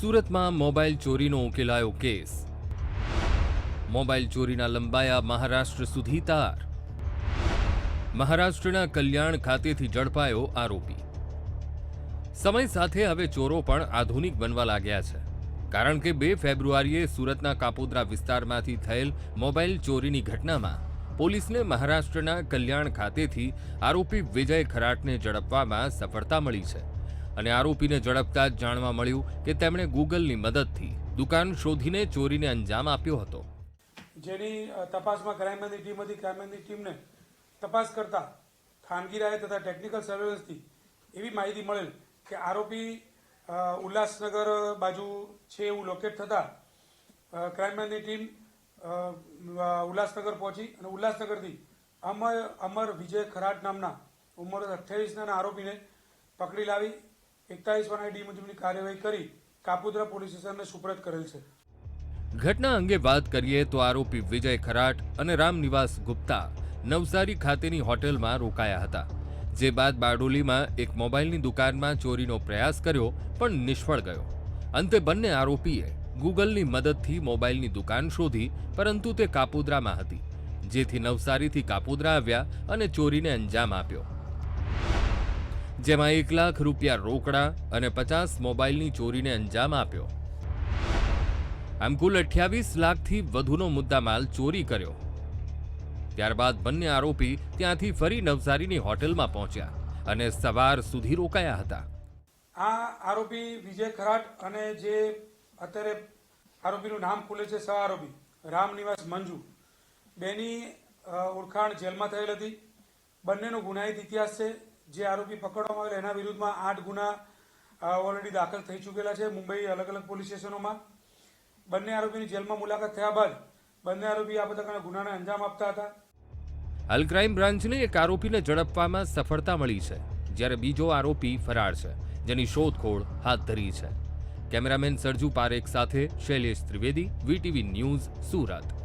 સુરતમાં મોબાઈલ ચોરીનો ઉકેલાયો case. Mobile ચોરીના લંબાયા મહારાષ્ટ્ર સુધી તાર. મહારાષ્ટ્રના કલ્યાણ ખાતેથી ઝડપાયો આરોપી. સમય સાથે હવે ચોરો પણ આધુનિક બનવા લાગ્યા છે. કારણ કે બે ફેબ્રુઆરીએ સુરતના કાપોદ્રા વિસ્તારમાંથી થયેલ મોબાઈલ ચોરીની ઘટનામાં પોલીસને મહારાષ્ટ્રના કલ્યાણ ખાતેથી આરોપી વિજય ખરાટને ઝડપવામાં સફળતા મળી છે. અને આરોપીને ઝડપતા જ જાણવા મળ્યું કે તેમણે ગૂગલની મદદથી દુકાન શોધીને ચોરીને અંજામ આપ્યો હતો. જેની તપાસમાં ક્રાઇમબ્રાન્ચની ટીમ હતી ક્રાઇમબ્રાન્ચની ટીમને તપાસ કરતા ખાનગી રાય તથા ટેકનિકલ સર્વેલન્સથી એવી માહિતી મળેલ કે આરોપી ઉલ્લાસનગર બાજુ છે એવું લોકેટ થતાં ક્રાઇમબ્રાન્ચની ટીમ ઉલ્લાસનગર પહોંચી અને ઉલ્લાસનગરથી અમર અમર વિજય ખરાટ નામના ઉંમર અઠ્યાવીસના આરોપીને પકડી લાવી એકતાલીસ ડી મુજબની કાર્યવાહી કરી કાપોદ્રા પોલીસ સ્ટેશનને સુપ્રત કરેલ છે. ઘટના અંગે વાત કરીએ તો આરોપી વિજય ખરાટ અને રામનિવાસ ગુપ્તા નવસારી ખાતેની હોટેલમાં રોકાયા હતા, જે બાદ બારડોલીમાં એક મોબાઈલની દુકાનમાં ચોરીનો પ્રયાસ કર્યો પણ નિષ્ફળ ગયો. અંતે બંને આરોપીએ ગૂગલની મદદથી મોબાઈલની દુકાન શોધી, પરંતુ તે કાપોદ્રામાં હતી, જેથી નવસારીથી કાપોદ્રા આવ્યા અને ચોરીને અંજામ આપ્યો. જેમાં એક લાખ રૂપિયા રોકડા અને પચાસ મોબાઈલની ચોરીને અંજામ આપ્યો. આમ કુલ અઠ્યાવીસ લાખથી વધુનો મુદ્દામાલ ચોરી કર્યો. ત્યારબાદ બંને આરોપી ત્યાંથી ફરી નવસારીની હોટેલમાં પહોંચ્યા અને સવાર સુધી રોકાયા હતા. આ આરોપી વિજય ખરાટ અને જે અત્યારે આરોપીનું નામ ખુલે છે સહ આરોપી રામનિવાસ મંજુ, બેની ઓળખાણ જેલમાં થયેલ હતી. બંનેનો ગુનાહિત ઇતિહાસ છે. જે આરોપી પકડવામાં આવેલ, એના વિરુદ્ધમાં આઠ ગુના ઓલરેડી દાખલ થઈ ચૂકેલા છે. મુંબઈ અલગ અલગ પોલીસ સ્ટેશનોમાં. બંને આરોપીની જેલમાં મુલાકાત થયા બાદ બંને આરોપી આ બધા ગુનાને અંજામ આપતા હતા. હાલ ક્રાઇમ બ્રાન્ચને એક આરોપીને ઝડપવામાં સફળતા મળી છે, જ્યારે બીજો આરોપી ફરાર છે, જેની શોધખોળ હાથ ધરી છે. કેમેરામેન સરજુ પારેખ સાથે શૈલેષ ત્રિવેદી, વીટીવી ન્યૂઝ સુરત.